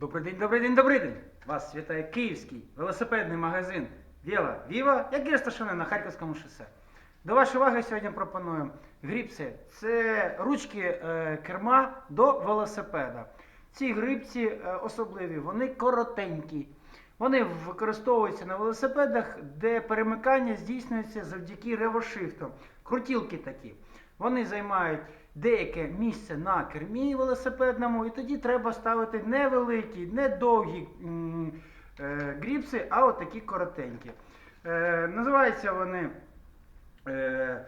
Добрий день, добрий день, добрий день! Вас вітає київський велосипедний магазин Віла Віва, який розташований на Харківському шосе. До вашої уваги сьогодні пропонуємо гріпси. Це ручки е, керма до велосипеда. Ці грибці е, особливі, вони коротенькі. Вони використовуються на велосипедах, де перемикання здійснюється завдяки ревошифтам. Крутілки такі. Вони займають деяке місце на кермі велосипедному, і тоді треба ставити невеликі, не довгі е, гріпси, а от такі коротенькі. Е, називаються вони е,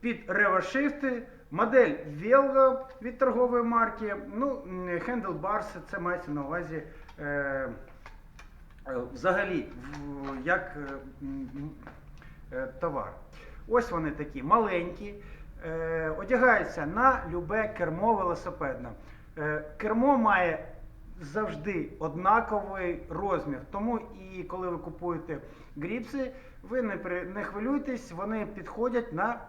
під ревошифти. Модель Velgo від торгової марки. Ну, Handlebars це мається на увазі. Е, Взагалі, як е, е, товар. Ось вони такі маленькі, е, одягаються на любе кермо велосипедне. Е, кермо має завжди однаковий розмір. Тому і коли ви купуєте гріпси, ви не, при- не хвилюйтесь, вони підходять на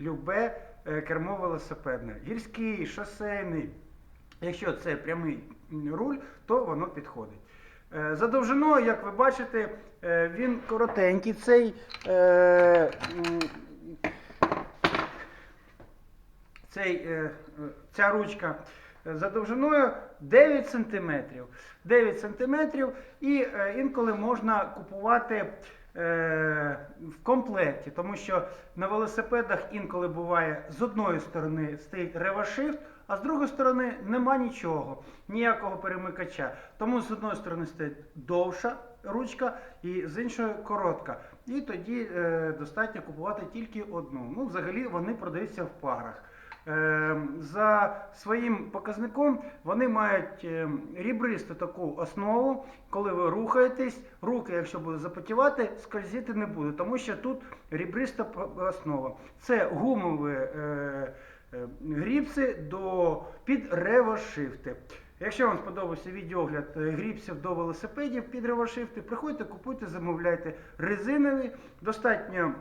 любе е, кермо велосипедне. Гірський, шосейний. Якщо це прямий руль, то воно підходить. За довжиною, як ви бачите, він коротенький. Цей, е, м, цей, е, е, ця ручка е, за довжиною 9 см. 9 см і інколи можна купувати в комплекті, тому що на велосипедах інколи буває з одної сторони стоїть ревашифт, а з другої сторони нема нічого, ніякого перемикача. Тому з одної сторони стоїть довша ручка і з іншої коротка. І тоді е, достатньо купувати тільки одну. Ну, взагалі вони продаються в парах. Е, За своїм показником вони мають е, рібристу таку основу. Коли ви рухаєтесь, руки, якщо будуть запотівати, скользити не буде, тому що тут рібриста основа. Це гумові е, е, гріпси до під ревошифти. Якщо вам сподобався відеогляд е, гріпсів до велосипедів під ревошифти, приходьте, купуйте, замовляйте резинові, достатньо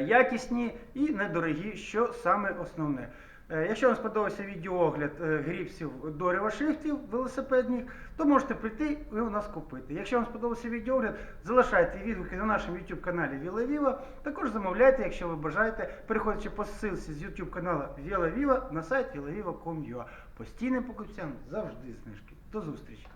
якісні і недорогі, що саме основне. Е, Якщо вам сподобався відеоогляд е, гріпсів до ревошифтів велосипедних, то можете прийти і у нас купити. Якщо вам сподобався відеоогляд, залишайте відгуки на нашому YouTube каналі Віла Віва. Також замовляйте, якщо ви бажаєте, переходячи по ссылці з YouTube каналу Віла Віва на сайт vilaviva.com.ua. Постійним покупцям завжди знижки. До зустрічі!